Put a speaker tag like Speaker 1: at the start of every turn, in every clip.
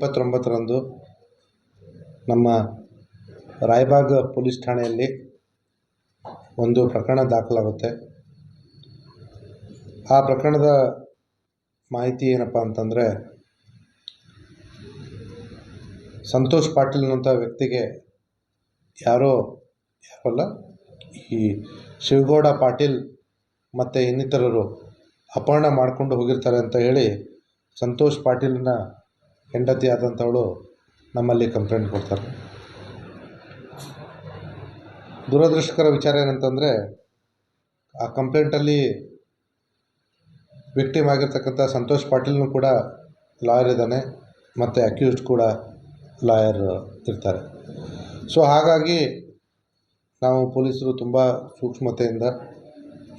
Speaker 1: ಇಪ್ಪತ್ತೊಂಬತ್ತರಂದು ನಮ್ಮ ರಾಯಬಾಗ್ ಪೊಲೀಸ್ ಠಾಣೆಯಲ್ಲಿ ಒಂದು ಪ್ರಕರಣ ದಾಖಲಾಗುತ್ತೆ. ಆ ಪ್ರಕರಣದ ಮಾಹಿತಿ ಏನಪ್ಪ ಅಂತಂದರೆ, ಸಂತೋಷ್ ಪಾಟೀಲ್ ಅನ್ನೋಂಥ ವ್ಯಕ್ತಿಗೆ ಯಾರೋ ಯಾರಲ್ಲ, ಈ ಶಿವಗೌಡ ಪಾಟೀಲ್ ಮತ್ತು ಇನ್ನಿತರರು ಅಪಹರಣ ಮಾಡಿಕೊಂಡು ಹೋಗಿರ್ತಾರೆ ಅಂತ ಹೇಳಿ ಸಂತೋಷ್ ಪಾಟೀಲ್ನ ಹೆಂಡತಿ ಆದಂಥವಳು ನಮ್ಮಲ್ಲಿ ಕಂಪ್ಲೇಂಟ್ ಕೊಡ್ತಾರೆ. ದುರದೃಷ್ಟಕರ ವಿಚಾರ ಏನಂತಂದರೆ, ಆ ಕಂಪ್ಲೇಂಟಲ್ಲಿ ವಿಕ್ಟಿಮ್ ಆಗಿರ್ತಕ್ಕಂಥ ಸಂತೋಷ್ ಪಾಟೀಲ್ನು ಕೂಡ ಲಾಯರ್ ಇದ್ದಾನೆ, ಮತ್ತು ಅಕ್ಯೂಸ್ಡ್ ಕೂಡ ಲಾಯರ್ ಇರ್ತಾರೆ. ಸೊ ಹಾಗಾಗಿ ನಾವು ಪೊಲೀಸರು ತುಂಬ ಸೂಕ್ಷ್ಮತೆಯಿಂದ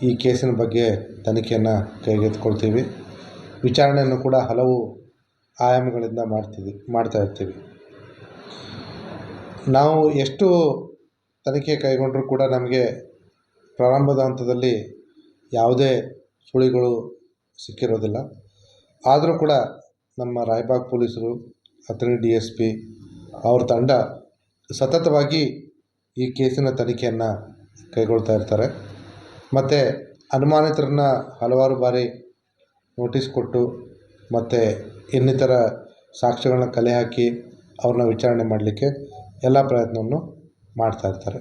Speaker 1: ಈ ಕೇಸಿನ ಬಗ್ಗೆ ತನಿಖೆಯನ್ನು ಕೈಗೆತ್ತಿಕೊಳ್ತೀವಿ. ವಿಚಾರಣೆಯನ್ನು ಕೂಡ ಹಲವು ಆಯಾಮಗಳಿಂದ ಮಾಡ್ತೀವಿ ಮಾಡ್ತಾ ಇರ್ತೀವಿ. ನಾವು ಎಷ್ಟು ತನಿಖೆ ಕೈಗೊಂಡರೂ ಕೂಡ ನಮಗೆ ಪ್ರಾರಂಭದ ಹಂತದಲ್ಲಿ ಯಾವುದೇ ಸುಳಿಗಳು ಸಿಕ್ಕಿರೋದಿಲ್ಲ. ಆದರೂ ಕೂಡ ನಮ್ಮ ರಾಯಬಾಗ್ ಪೊಲೀಸರು, ಅಥಣಿ ಡಿ ಎಸ್ ಪಿ, ಅವ್ರ ತಂಡ ಸತತವಾಗಿ ಈ ಕೇಸಿನ ತನಿಖೆಯನ್ನು ಕೈಗೊಳ್ತಾ ಇರ್ತಾರೆ. ಮತ್ತು ಅನುಮಾನಿತರನ್ನ ಹಲವಾರು ಬಾರಿ ನೋಟಿಸ್ ಕೊಟ್ಟು ಮತ್ತು ಇನ್ನಿತರ ಸಾಕ್ಷ್ಯಗಳನ್ನ ಕಲೆ ಹಾಕಿ ಅವ್ರನ್ನ ವಿಚಾರಣೆ ಮಾಡಲಿಕ್ಕೆ ಎಲ್ಲ ಪ್ರಯತ್ನವನ್ನು ಮಾಡ್ತಾ ಇರ್ತಾರೆ.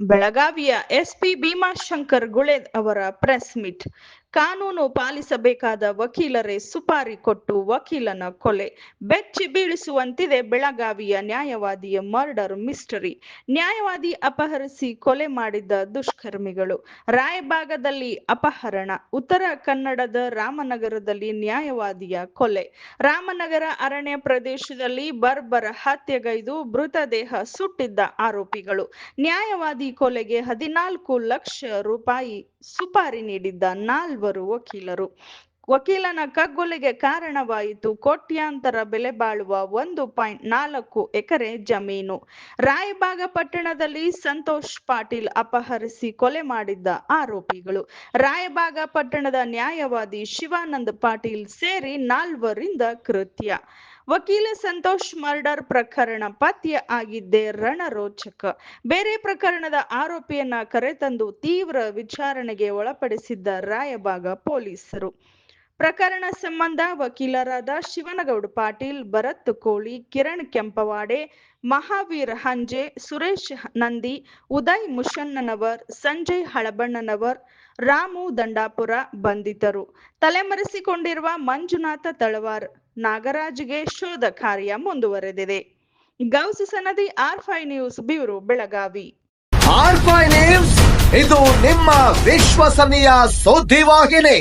Speaker 2: ಬೆಳಗಾವಿಯ ಎಸ್ಪಿ ಭೀಮಾಶಂಕರ್ ಗುಳೆ ಅವರ ಪ್ರೆಸ್ ಮೀಟ್ ಕಾನೂನು ಪಾಲಿಸಬೇಕಾದ ವಕೀಲರೇ ಸುಪಾರಿ ಕೊಟ್ಟು ವಕೀಲನ ಕೊಲೆ. ಬೆಚ್ಚಿ ಬೀಳಿಸುವಂತಿದೆ ಬೆಳಗಾವಿಯ ನ್ಯಾಯವಾದಿಯ ಮರ್ಡರ್ ಮಿಸ್ಟರಿ. ನ್ಯಾಯವಾದಿ ಅಪಹರಿಸಿ ಕೊಲೆ ಮಾಡಿದ್ದ ದುಷ್ಕರ್ಮಿಗಳು. ರಾಯಭಾಗದಲ್ಲಿ ಅಪಹರಣ. ಉತ್ತರ ಕನ್ನಡದ ರಾಮನಗರದಲ್ಲಿ ನ್ಯಾಯವಾದಿಯ ಕೊಲೆ. ರಾಮನಗರ ಅರಣ್ಯ ಪ್ರದೇಶದಲ್ಲಿ ಬರ್ಬರ ಹತ್ಯೆಗೈದು ಮೃತದೇಹ ಸುಟ್ಟಿದ್ದ ಆರೋಪಿಗಳು. ನ್ಯಾಯವಾದಿ ಕೊಲೆಗೆ ಹದಿನಾಲ್ಕು ಲಕ್ಷ ರೂಪಾಯಿ ಸುಪಾರಿ ನೀಡಿದ್ದ ನಾಲ್ವರು ವಕೀಲರು ವಕೀಲನ ಕಗ್ಗೊಲೆಗೆ ಕಾರಣವಾಯಿತು. ಕೋಟ್ಯಾಂತರ ಬೆಲೆ ಬಾಳುವ ಒಂದು ಪಾಯಿಂಟ್ ನಾಲ್ಕು ಎಕರೆ ಜಮೀನು. ರಾಯಬಾಗ ಪಟ್ಟಣದಲ್ಲಿ ಸಂತೋಷ್ ಪಾಟೀಲ್ ಅಪಹರಿಸಿ ಕೊಲೆ ಮಾಡಿದ್ದ ಆರೋಪಿಗಳು. ರಾಯಬಾಗ ಪಟ್ಟಣದ ನ್ಯಾಯವಾದಿ ಶಿವಾನಂದ್ ಪಾಟೀಲ್ ಸೇರಿ ನಾಲ್ವರಿಂದ ಕೃತ್ಯ. ವಕೀಲ ಸಂತೋಷ್ ಮರ್ಡರ್ ಪ್ರಕರಣ ಪತ್ಯ ಆಗಿದ್ದೇ ರಣರೋಚಕ. ಬೇರೆ ಪ್ರಕರಣದ ಆರೋಪಿಯನ್ನ ಕರೆತಂದು ತೀವ್ರ ವಿಚಾರಣೆಗೆ ಒಳಪಡಿಸಿದ್ದ ರಾಯಬಾಗ ಪೊಲೀಸರು. ಪ್ರಕರಣ ಸಂಬಂಧ ವಕೀಲರಾದ ಶಿವನಗೌಡ ಪಾಟೀಲ್, ಭರತ್ ಕೋಳಿ ಕಿರಣ್ ಕೆಂಪವಾಡೆ, ಮಹಾವೀರ್ ಹಂಜೆ, ಸುರೇಶ್ ನಂದಿ, ಉದಯ್ ಮುಷನ್ನನವರ್ ಸಂಜಯ್ ಹಳಬಣ್ಣನವರ್, ರಾಮು ದಂಡಾಪುರ ಬಂಧಿತರು. ತಲೆಮರೆಸಿಕೊಂಡಿರುವ ಮಂಜುನಾಥ ತಳವಾರ್ ನಾಗರಾಜ್ಗೆ ಶೋಧ ಕಾರ್ಯ ಮುಂದುವರೆದಿದೆ. Gous Sanadi, R five news, bureau Belagavi.
Speaker 3: R news, ಇದು ನಿಮ್ಮ ವಿಶ್ವಸನೀಯ ಸುದ್ದಿವಾಹಿನಿ.